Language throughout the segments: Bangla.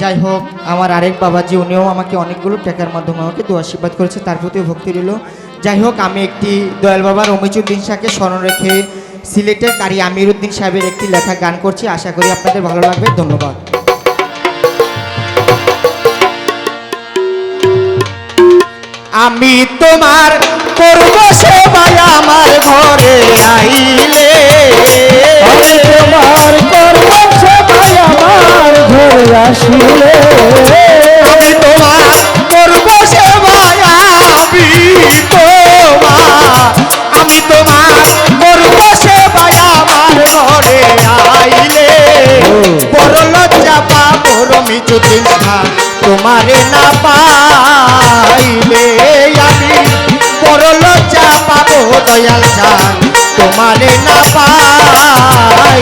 যাই হোক আমার আরেক বাবাজি, উনিও আমাকে অনেকগুলো টাকার মাধ্যমে আমাকে দু আশীর্বাদ করেছে, তার প্রতিও ভক্তি রইল। যাই হোক আমি একটি দয়াল বাবা রমিজুদ্দিন শাহকে স্মরণ রেখে সিলেটের কারি আমিরুদ্দিন সাহেবের একটি লেখা গান করছি। আশা করি আপনাদের ভালো লাগবে। ধন্যবাদ। আমি তোমার করব সেবাই আমার ঘরে আইলে আমি তোমার করব ঘরে আসিলে। আমি তোমার করব সেবাই আমি তোমার আমি তোমার করব সেবাই আমার ঘরে আইলে। বড় লজ্জা পাবো রমি যুদিন তোমারে না পাইলে। আমি বড় লজ্জা পাবো দয়াল চান তোমারে না পাইলে।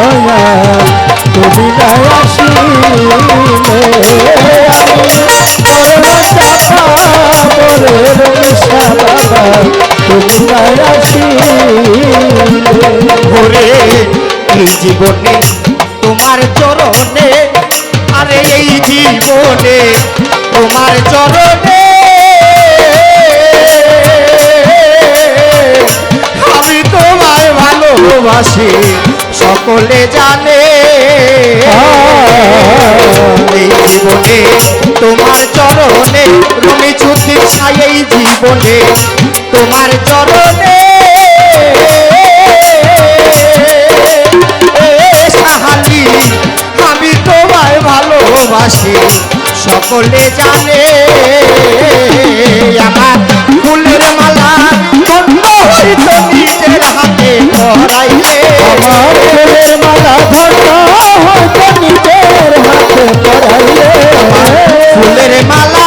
তুমি ঘুরে এই জীবনে তোমার চরণে আরে এই জীবনে তোমার চরণে। আমি তোমায় ভালোবাসি। সকলে জানে। এই জীবনে তোমার চরণে রমি ছুটির ছাই এই জীবনে। তোমার চরণে আমি তোমায় ভালোবাসি। সকলে জানে আমার ফুলের মালা বন্ধ হইত নিজের হাতে আমার ফুলের মালা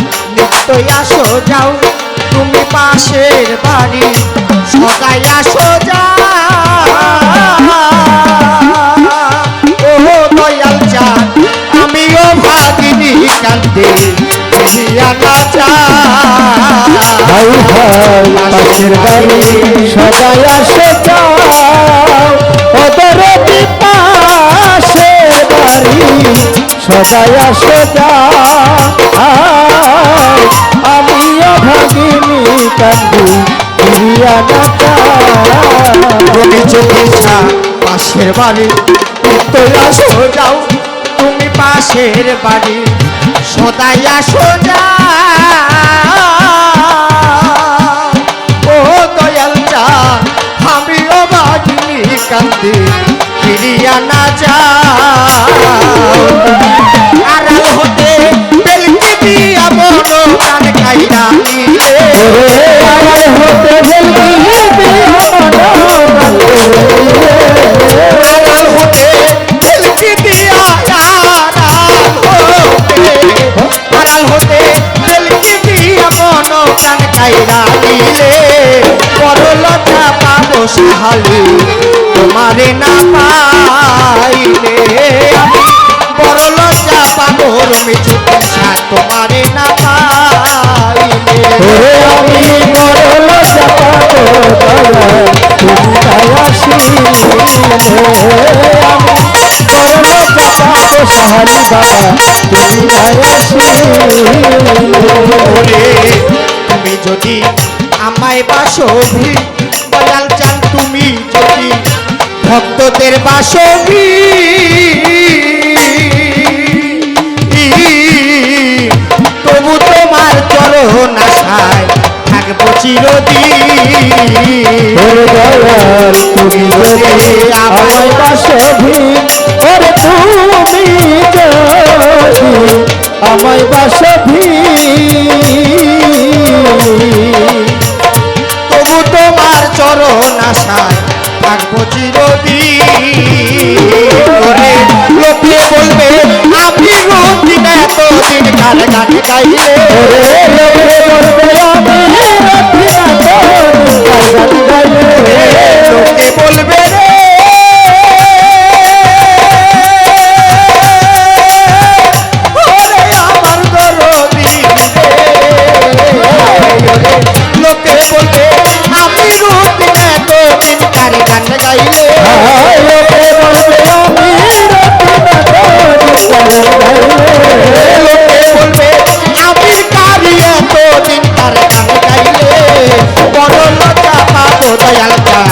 নিত্যই আসো যাও, তুমি পাশের বাড়ি সদাই আসো যাও। দয়াল চান আমিও ভাগিনী কান্দে পাশের বাড়ি সবাই আসে যাও। ওদের পাশে বাড়ি সবাই আসে যাও। আমিও ভাগিনী কান্দি ফিরিয়া তুমি চোখে পাশের বাড়ি নিত্যই আসো যাও তুমি পাশের বাড়ি সদাই আসো ও দয়াল চা আমিও বাগিনী কান্দি, ফিরিয়া না যাও সাহালি তোমারে না পাইলে বাবা তুমি যদি আমায় বাসবি দয়াল চান তুমি যদি ভক্তদের বাসবি। তবু তোমার চরণ আশায় থাকব চিরদিন। তুমি যদি আমায় বাসবি ওরে তুমি যদি আমায় বাসবি তবু তোমার চরণ আশায় থাকব চিরদিন। লোকে বলবে, আপনি রূপদিন এতদিন গান গান গাইলে বলবে বলবে আমি রূপদিন এতদিন কার গান গাইলে হায় লোকে বলবে আমি রাখি না তোর গান গাইলে লোকে বলবে আমি কারি এতদিন তার গান গাইলে বড় লজ্জা পাবো দয়াল গান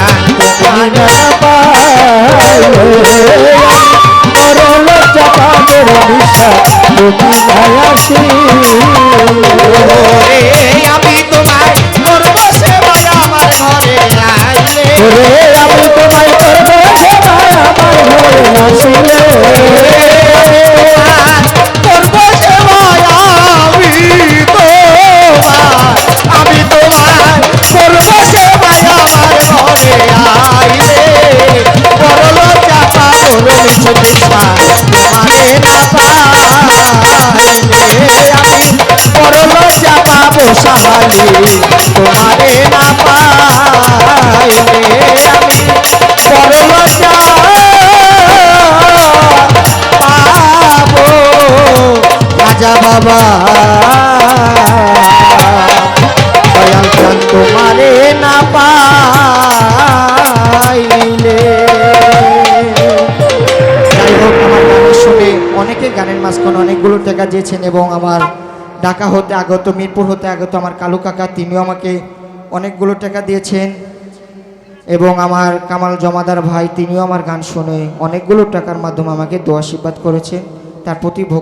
ওরে পাবো তোমারে না পাইলে আমি পাবো। রাজা বাবা দয়াল তোমারে না পাইলে। যাই হোক, আমার গানের শুনে অনেকে গানের মাঝখানে অনেকগুলো টাকা দিয়েছেন এবং আমার ঢাকা হতে আগত, মিরপুর হতে আগত আমার কালু কাকা, তিনিও আমাকে অনেকগুলো টাকা দিয়েছেন। এবং আমার কামাল জমাদার ভাই, তিনিও আমার গান শুনে অনেকগুলো টাকার মাধ্যমে আমাকে দোয়া আশীর্বাদ করেছেন। তার প্রতি